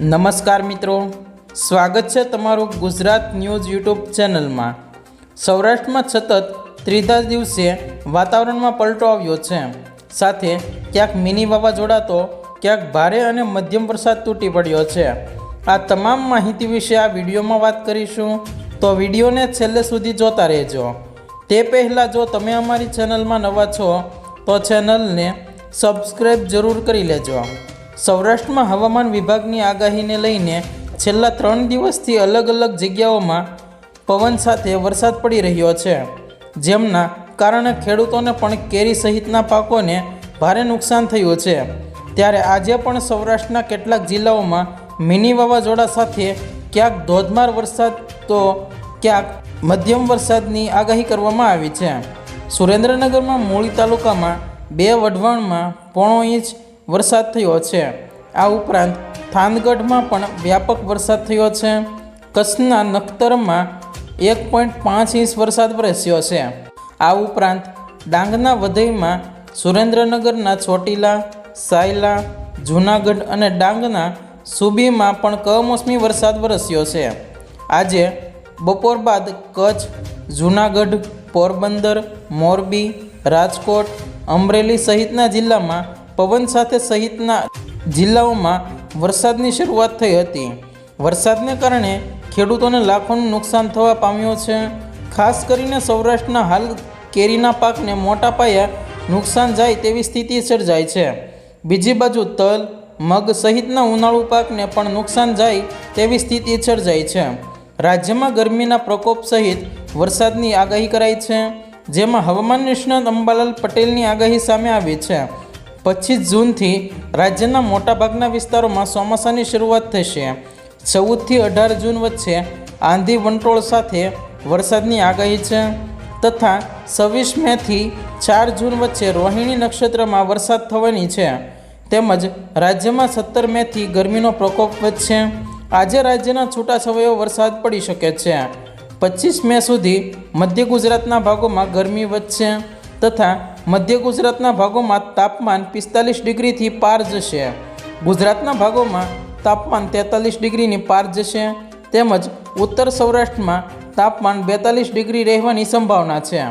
નમસ્કાર મિત્રો. સ્વાગત છે તમારું ગુજરાત ન્યૂઝ યુટ્યુબ ચેનલમાં. સૌરાષ્ટ્રમાં સતત ત્રીજા દિવસે વાતાવરણમાં પલટો આવ્યો છે. સાથે ક્યાંક મિની વાવાઝોડા તો ક્યાંક ભારે અને મધ્યમ વરસાદ તૂટી પડ્યો છે. આ તમામ માહિતી વિશે આ વિડીયોમાં વાત કરીશું. તો વિડીયોને છેલ્લે સુધી જોતા રહેજો. તે પહેલાં જો તમે અમારી ચેનલમાં નવા છો, તો ચેનલને સબસ્ક્રાઈબ જરૂર કરી લેજો. સૌરાષ્ટ્રમાં હવામાન વિભાગની આગાહીને લઈને છેલ્લા ત્રણ દિવસથી અલગ અલગ જગ્યાઓમાં પવન સાથે વરસાદ પડી રહ્યો છે. જેમના કારણે ખેડૂતોને પણ કેરી સહિતના પાકોને ભારે નુકસાન થયું છે. ત્યારે આજે પણ સૌરાષ્ટ્રના કેટલાક જિલ્લાઓમાં મિની વાવાઝોડા સાથે ક્યાંક ધોધમાર વરસાદ તો ક્યાંક મધ્યમ વરસાદની આગાહી કરવામાં આવી છે. સુરેન્દ્રનગરમાં મૂળી તાલુકામાં બે વઢવાણમાં પોણો ઇંચ વરસાદ થયો છે. આ ઉપરાંત થાનગઢમાં પણ વ્યાપક વરસાદ થયો છે. કચ્છના નખતરમાં એક પોઈન્ટ પાંચ ઇંચ વરસાદ વરસ્યો છે. આ ઉપરાંત ડાંગના વધઈમાં સુરેન્દ્રનગરના ચોટીલા, સાયલા, જૂનાગઢ અને ડાંગના સુબીમાં પણ કમોસમી વરસાદ વરસ્યો છે. આજે બપોર બાદ કચ્છ, જૂનાગઢ, પોરબંદર, મોરબી, રાજકોટ, અમરેલી સહિતના જિલ્લામાં પવન સાથે સહિતના જિલ્લાઓમાં વરસાદની શરૂઆત થઈ હતી. વરસાદને કારણે ખેડૂતોને લાખોનું નુકસાન થવા પામ્યું છે. ખાસ કરીને સૌરાષ્ટ્રના હાલ કેરીના પાકને મોટા પાયે નુકસાન જાય તેવી સ્થિતિ સર્જાય છે. બીજી બાજુ તલ, મગ સહિતના ઉનાળુ પાકને પણ નુકસાન જાય તેવી સ્થિતિ સર્જાય છે. રાજ્યમાં ગરમીના પ્રકોપ સહિત વરસાદની આગાહી કરાઈ છે. જેમાં હવામાન નિષ્ણાત અંબાલાલ પટેલની આગાહી સામે આવી છે. પચીસ જૂનથી રાજ્યના મોટાભાગના વિસ્તારોમાં ચોમાસાની શરૂઆત થશે. ચૌદથી અઢાર જૂન વચ્ચે આંધી વંટોળ સાથે વરસાદની આગાહી છે તથા છવ્વીસ મેથી ચાર જૂન વચ્ચે રોહિણી નક્ષત્રમાં વરસાદ થવાની છે. તેમજ રાજ્યમાં સત્તર મેથી ગરમીનો પ્રકોપ વધશે. આજે રાજ્યના છૂટાછવાયો વરસાદ પડી શકે છે. પચીસ મે સુધી મધ્ય ગુજરાતના ભાગોમાં ગરમી વધશે. તથા મધ્ય ગુજરાતના ભાગોમાં તાપમાન પિસ્તાલીસ ડિગ્રીથી પાર જશે. ગુજરાતના ભાગોમાં તાપમાન તેતાલીસ ડિગ્રીની પાર જશે. તેમજ ઉત્તર સૌરાષ્ટ્રમાં તાપમાન બેતાલીસ ડિગ્રી રહેવાની સંભાવના છે.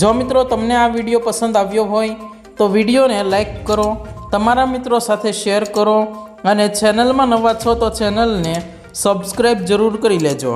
જો મિત્રો તમને આ વીડિયો પસંદ આવ્યો હોય, તો વિડીયોને લાઈક કરો, તમારા મિત્રો સાથે શેર કરો અને ચેનલમાં નવા છો તો ચેનલને સબસ્ક્રાઈબ જરૂર કરી લેજો.